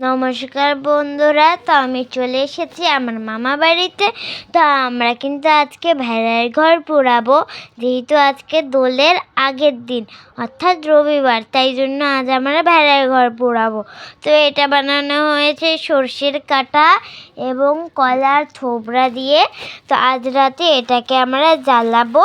নমস্কার বন্ধুরা, তো আমি চলে এসেছি আমার মামা বাড়িতে। তো আমরা কিন্তু আজকে ভেড়ার ঘর পোড়াবো যেহেতু আজকে দোলের আগের দিন, অর্থাৎ রবিবার, তাই জন্য আজ আমরা ভেড়ার ঘর পোড়াবো তো এটা বানানো হয়েছে সর্ষের কাটা এবং কলার থোবড়া দিয়ে। তো আজ রাতে এটাকে আমরা জ্বালাবো।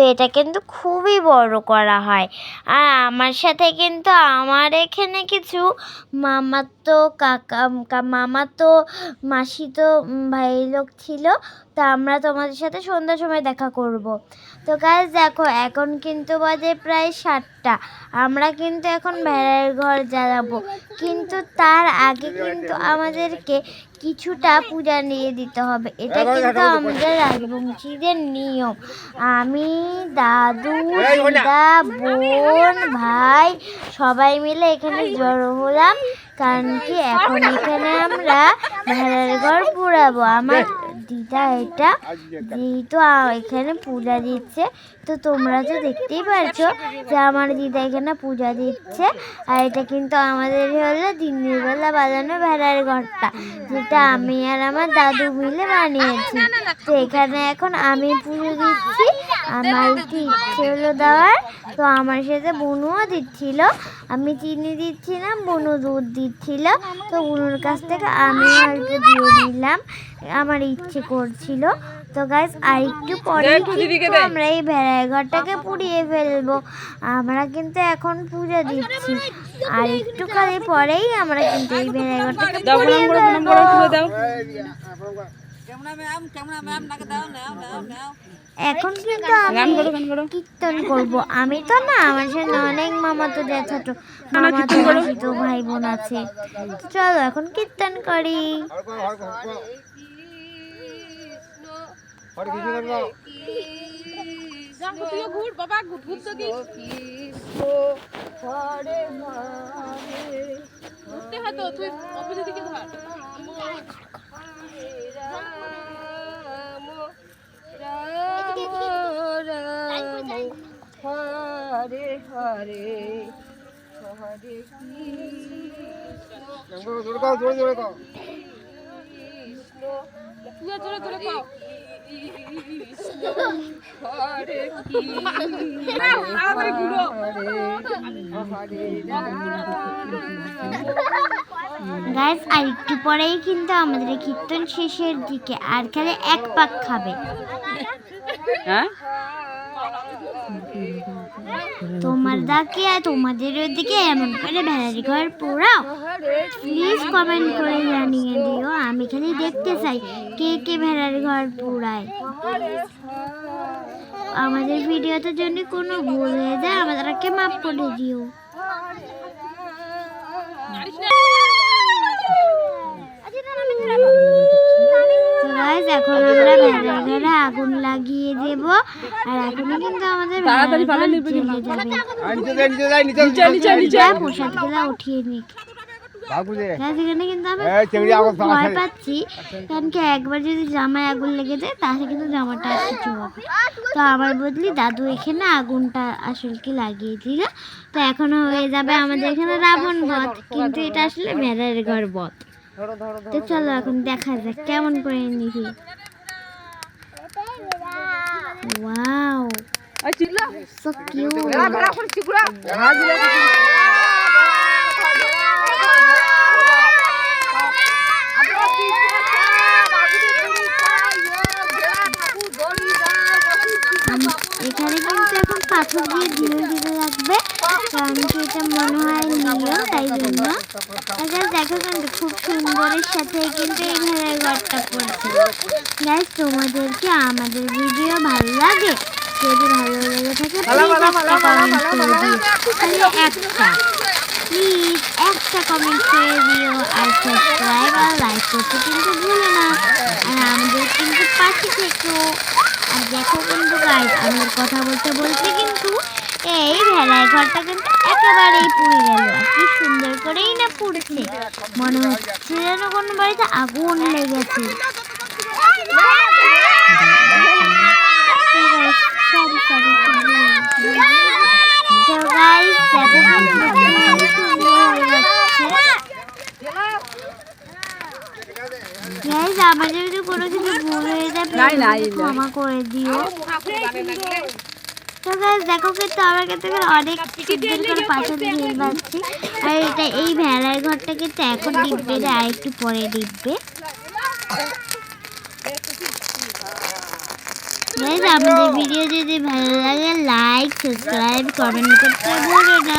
তো এটা কিন্তু খুবই বড় করা হয়। আর আমার সাথে কিন্তু আমার এখানে কিছু মামার তো কাকা কা- মামাতো মাসি তো ভাই লোক ছিল। তা আমরা তোমাদের সাথে সন্ধ্যার সময় দেখা করব। তো গাছ দেখো এখন কিন্তু বাজে প্রায় সাতটা। আমরা কিন্তু এখন ভেড়ার ঘর জ্বালাবো। কিন্তু তার আগে কিন্তু আমাদেরকে কিছুটা পূজা নিয়ে দিতে হবে। এটা কিন্তু আমাদের রাজবংশীদের নিয়ম। আমি দাদু দিদা বোন ভাই সবাই মিলে এখানে জড়ো হলাম। কারণ কি এখন এখানে আমরা ভেড়ার ঘর পুরাবো। আমার দিদা এটা। যেহেতু এখানে পূজা দিচ্ছে, তো তোমরা তো দেখতেই পারছ যে আমার দিদা এখানে পূজা দিচ্ছে। আর এটা কিন্তু আমাদের হলো দিনের বেলা বাজানো ভেড়ার ঘরটা, যেটা আমি আর আমার দাদু মিলে বানিয়েছি। তো এখানে এখন আমি পুজো দিচ্ছি, আমার কি ইচ্ছে হলো দেওয়ার, তো আমার সাথে বুনুও দিচ্ছিল। আমি চিনি দিচ্ছিলাম বনু দুধ দিচ্ছিল। তো বুনুর কাছ থেকে আমিও একটু দিয়ে দিলাম আমার ইচ্ছে করছিল। তো গাইস আর একটু পরে কিন্তু আমরা এই ভেড়ার ঘরটাকে পুড়িয়ে ফেলব। আমরা কিন্তু এখন পুজো দিচ্ছি। আর একটু খালি পরেই আমরা কিন্তু এই ভেড়ার ঘরটাকে পুড়িয়ে ফেলব। এখন কিন্তু আমি কীর্তন করব। আমি তো না আমার সাথে অনেক মামা তো জ্যাঠাতো মামা তো ভাই বোন আছে। তো চলো এখন কীর্তন করি। তুইও ঘুর বাবা ঘুর ঘুর তো ঘুরতে হয় তো তুই অপোজিট দিকে ধর হরে হরে হরে গাইস আর একটু পরেই কিন্তু আমাদের কীর্তন শেষের দিকে আর খালি এক পাক খাবে। তোমার দাকে তোমাদের ওদিকে এমন করে ভেড়ারি ঘর পোড়াও। প্লিজ কমেন্ট করে জানিয়ে দিও আমি খালি দেখতে চাই কে কে ভেড়ার ঘর পোড়ায়। আমাদের ভিডিওতে যদি কোনো ভুল হয়ে যায় আমাদেরকে মাফ করে দিও। তো গাইস এখন আমরা ভেড়ার ঘরে আগুন লাগিয়ে দেব। আর এখনই কিন্তু আমাদের তাড়াতাড়ি পালা নিবে জ্বলে যাবে। নিচে নিচে প্রসাদগুলো উঠিয়ে নিক গাইস এখানে কিন্তু আমি এই চিংড়ি খুব আগুন পালা ভয়। পাচ্ছি। কারণ কি একবার যদি জামায় আগুন লেগে যায় তাহলে কিন্তু জামাটা আর কিছু হবে তো আমার বদলি দাদু এখানে আগুনটা আসল কি লাগিয়ে দিল। তো এখন হয়ে যাবে আমাদের এখানে রাবণ বধ। কিন্তু এটা আসলে ভেড়ার ঘর বধ। তো চলো এখন দেখা যাক কেমন করে নিবি। ওয়াও সো কিউট এখানে কিন্তু এখন পাথর দিয়ে ঢিলে ঢিলে রাখবে। কারণ কি এটা মনে হয় নিও তাই জন্য। আচ্ছা দেখো কিন্তু খুব সুন্দরের সাথে কিন্তু এই ভেড়ার ঘরটা পড়ছে গাইস তোমাদেরকে আমাদের ভিডিও ভালো লাগে? যদি ভালো লেগে থাকে প্লিজ একটা কমেন্ট করে দিও। খালি একটা। প্লিজ একটা কমেন্ট করে দিও আর সাবস্ক্রাইব আর লাইক করতে কিন্তু ভুলো না। আর আমাদের কিন্তু পাশে থেকো। আর দেখো কিন্তু গাইস আমার কথা বলতে বলতে কিন্তু এই ভেলার ঘরটা কিন্তু একেবারেই পুড়ে গেল। কি সুন্দর করেই না পুড়ছে। মনে হচ্ছে যেন কোনো বাড়িতে আগুন লেগেছে। সরি সরি তো গাইস আমাদের যদি কোনো কিছু ভুল হয়ে যায়। ক্ষমা করে দিও তো গাইস দেখো কিন্তু আমরা কিন্তু অনেক সুন্দর করে পাশে পাচ্ছি আর এটা এই ভেড়ার ঘরটা কিন্তু এখন ডিববে না আর একটু পরে ডিববে আমাদের ভিডিও যদি ভালো লাগে লাইক সাবস্ক্রাইব কমেন্ট করতে ভুলো না।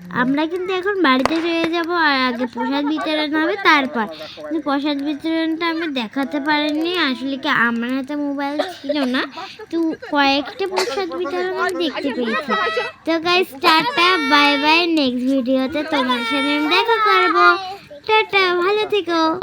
আমরা কিন্তু এখন বাড়িতে চলে যাব আর আগে প্রসাদ বিতরণ হবে তারপর। কিন্তু প্রসাদ বিতরণটা আমি দেখাতে পারিনি, আসলে কি আমার হাতে মোবাইল ছিল না। তো কয়েকটা প্রসাদ বিতরণ আমি দেখতে পেয়েছি। তো guys tata bye bye next ভিডিওতে তোমার সাথে আমি দেখা করব। টাটা, ভালো থেকো।